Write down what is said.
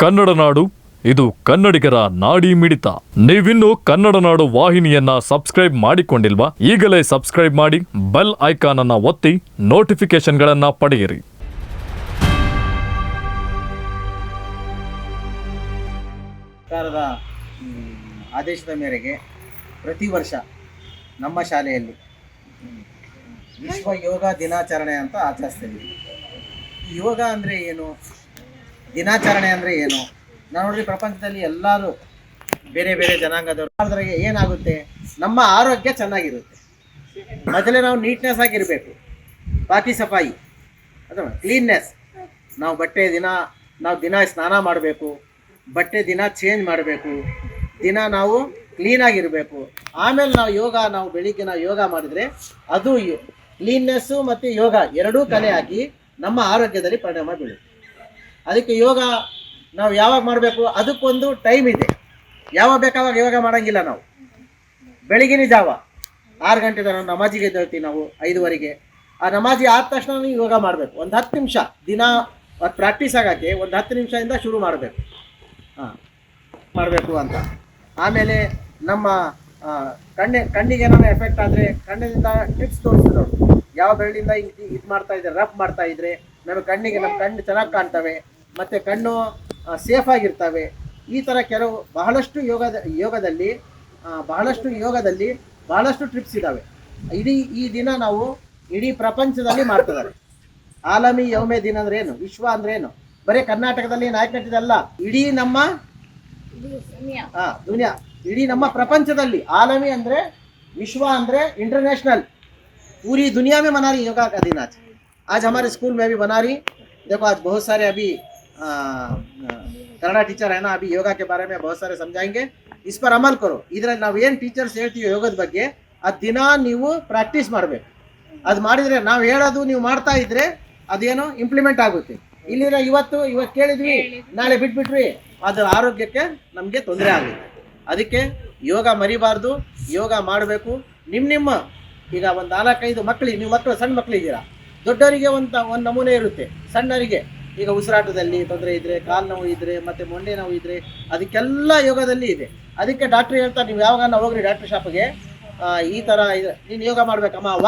ಕನ್ನಡ ನಾಡು, ಇದು ಕನ್ನಡಿಗರ ನಾಡಿ ಮಿಡಿತ. ನೀವಿನ್ನು ಕನ್ನಡ ನಾಡು ವಾಹಿನಿಯನ್ನ ಸಬ್ಸ್ಕ್ರೈಬ್ ಮಾಡಿಕೊಂಡಿಲ್ವಾ? ಈಗಲೇ ಸಬ್ಸ್ಕ್ರೈಬ್ ಮಾಡಿ, ಬೆಲ್ ಐಕಾನ್ ಅನ್ನ ಒತ್ತಿ ನೋಟಿಫಿಕೇಶನ್ಗಳನ್ನ ಪಡೆಯಿರಿ. ಸರ್ಕಾರದ ಆದೇಶದ ಮೇರೆಗೆ ಪ್ರತಿ ವರ್ಷ ನಮ್ಮ ಶಾಲೆಯಲ್ಲಿ, ವಿಶ್ವ ಯೋಗ ದಿನಾಚರಣೆ ಅಂತ ಆಚರಿಸ್ತೀವಿ ಯೋಗ ಅಂದರೆ ಏನು? ದಿನಾಚರಣೆ ಅಂದರೆ ಏನು? ನಾವು ನೋಡ್ರಿ ಪ್ರಪಂಚದಲ್ಲಿ ಎಲ್ಲರೂ ಬೇರೆ ಬೇರೆ ಜನಾಂಗದವರು ಅದ್ರಾಗೆ ಏನಾಗುತ್ತೆ? ನಮ್ಮ ಆರೋಗ್ಯ ಚೆನ್ನಾಗಿರುತ್ತೆ. ಮೊದಲೇ ನಾವು ನೀಟ್ನೆಸ್ ಆಗಿರಬೇಕು. ಬಾಕಿ ಸಫಾಯಿ. ಅದು ಕ್ಲೀನ್ನೆಸ್ ನಾವು ಬಟ್ಟೆ ದಿನ, ನಾವು ದಿನ ಸ್ನಾನ ಮಾಡಬೇಕು. ಬಟ್ಟೆ ದಿನ ಚೇಂಜ್ ಮಾಡಬೇಕು. ದಿನ ನಾವು ಕ್ಲೀನಾಗಿರಬೇಕು ಆಮೇಲೆ ನಾವು ಯೋಗ, ನಾವು ಬೆಳಿಗ್ಗೆ ನಾವು ಯೋಗ ಮಾಡಿದರೆ ಅದು ಕ್ಲೀನ್ನೆಸ್ಸು ಮತ್ತು ಯೋಗ ಎರಡೂ ಕಲೆ ಹಾಕಿ ನಮ್ಮ ಆರೋಗ್ಯದಲ್ಲಿ ಪರಿಣಾಮ ಬೀಳುತ್ತೆ ಅದಕ್ಕೆ ಯೋಗ ನಾವು ಯಾವಾಗ ಮಾಡಬೇಕು? ಅದಕ್ಕೊಂದು ಟೈಮ್ ಇದೆ. ಯಾವಾಗ ಬೇಕಾವಾಗ ಯೋಗ ಮಾಡೋಂಗಿಲ್ಲ ನಾವು. ಬೆಳಗಿನ ಜಾವ. ಆರು ಗಂಟೆ ತನಕ ನಮಾಜಿಗೆ ಎದ್ದೇಳ್ತೀವಿ ನಾವು, ಐದುವರೆಗೆ. ಆ ನಮಾಜಿ ಆದ ತಕ್ಷಣ ಯೋಗ ಮಾಡಬೇಕು. ಒಂದು ಹತ್ತು ನಿಮಿಷ, ದಿನ ಅದು ಪ್ರಾಕ್ಟೀಸ್ ಆಗೋಕ್ಕೆ ಒಂದು ಹತ್ತು ನಿಮಿಷದಿಂದ ಶುರು ಮಾಡಬೇಕು. ಹಾಂ, ಮಾಡಬೇಕು ಅಂತ. ಆಮೇಲೆ ನಮ್ಮ ಕಣ್ಣೆ, ಕಣ್ಣಿಗೆ ಏನಾದ್ರು ಎಫೆಕ್ಟ್ ಆದರೆ ಕಣ್ಣಿನಿಂದ ಟಿಪ್ಸ್ ತೋರಿಸಿದ್ರು. ಯಾವ ಬೆರಳಿಂದ ಇದು ಮಾಡ್ತಾ ಇದ್ರೆ ರಫ್ ಮಾಡ್ತಾ ಇದ್ರೆ ನಮ್ಮ ಕಣ್ಣಿಗೆ, ನಮ್ಮ ಕಣ್ಣು ಚೆನ್ನಾಗಿ ಕಾಣ್ತವೆ. ಮತ್ತು ಕಣ್ಣು ಸೇಫ್ ಆಗಿರ್ತವೆ ಈ ಥರ ಕೆಲವು ಬಹಳಷ್ಟು ಯೋಗದ ಯೋಗದಲ್ಲಿ ಆ, ಬಹಳಷ್ಟು ಯೋಗದಲ್ಲಿ ಬಹಳಷ್ಟು ಟ್ರಿಪ್ಸ್ ಇದ್ದಾವೆ ಇಡೀ ಈ ದಿನ ನಾವು ಇಡೀ ಪ್ರಪಂಚದಲ್ಲಿ ಮಾಡ್ತಿದ್ದಾರೆ ಆಲಮಿ ಯೌಮೆ ದಿನ ಅಂದ್ರೆ ಏನು ವಿಶ್ವ ಅಂದ್ರೆ ಏನು ಬರೀ ಕರ್ನಾಟಕದಲ್ಲಿ ನಾಯಕನಟ್ಟಿದಲ್ಲ ಇಡೀ ನಮ್ಮ ಹಾ ದುನಿಯಾ ಇಡೀ ನಮ್ಮ ಪ್ರಪಂಚದಲ್ಲಿ ಆಲಮಿ ಅಂದ್ರೆ विश्व अंदर इंटरनेशनल पूरी दुनिया में मना रही योगा का दिन आज आज हमारे स्कूल में भी बना रही देखो आज बहुत सारे अभी आ, आ, ಕನ್ನಡ ಟೀಚರ್ ಏನೋ ಅಭಿ ಯೋಗಕ್ಕೆ ಬಾರ ಬಹುತ್ ಸಾರಿ ಸಮಜಾಂಗೆ ಇಸ್ ಪರ್ ಅಮಲ್ ಕರು ಇದ್ರ ನಾವು ಏನು ಟೀಚರ್ಸ್ ಹೇಳ್ತೀವಿ ಯೋಗದ ಬಗ್ಗೆ, ಅದ್ ದಿನ ನೀವು ಪ್ರಾಕ್ಟೀಸ್ ಮಾಡ್ಬೇಕು. ಅದು ಮಾಡಿದ್ರೆ ನಾವು ಹೇಳೋದು ನೀವು ಮಾಡ್ತಾ ಇದ್ರೆ ಅದೇನು ಇಂಪ್ಲಿಮೆಂಟ್ ಆಗುತ್ತೆ. ಇಲ್ಲಿ ಇವತ್ತು ಇವತ್ತು ಕೇಳಿದ್ವಿ, ನಾಳೆ ಬಿಟ್ಬಿಟ್ವಿ, ಅದ್ರ ಆರೋಗ್ಯಕ್ಕೆ ನಮಗೆ ತೊಂದರೆ ಆಗುತ್ತೆ. ಅದಕ್ಕೆ ಯೋಗ ಮರಿಬಾರ್ದು, ಯೋಗ ಮಾಡಬೇಕು. ನಿಮ್ಮ ನಿಮ್ಮ, ಈಗ ಒಂದು ನಾಲ್ಕೈದು ಮಕ್ಕಳಿಗೆ ನೀವು ಮಕ್ಕಳು ಸಣ್ಣ ಮಕ್ಕಳಿದ್ದೀರಾ ದೊಡ್ಡವರಿಗೆ ಒಂದ್, ಒಂದು ನಮೂನೆ ಇರುತ್ತೆ. ಸಣ್ಣವರಿಗೆ ಈಗ ಉಸಿರಾಟದಲ್ಲಿ ತೊಂದರೆ ಇದ್ರೆ, ಕಾಲು ನೋವು ಇದ್ರೆ, ಮತ್ತೆ ಮೊಂಡೆ ನೋವು ಇದ್ರೆ, ಅದಕ್ಕೆಲ್ಲ ಯೋಗದಲ್ಲಿ ಇದೆ. ಅದಕ್ಕೆ ಡಾಕ್ಟರ್ ಹೇಳ್ತಾರೆ, ನೀವು ಯಾವಾಗ ಹೋಗ್ರಿ ಡಾಕ್ಟರ್ ಶಾಪ್ಗೆ ಈ ತರ ಇದೆ ನೀನು ಯೋಗ ಮಾಡ್ಬೇಕಮ್ಮ.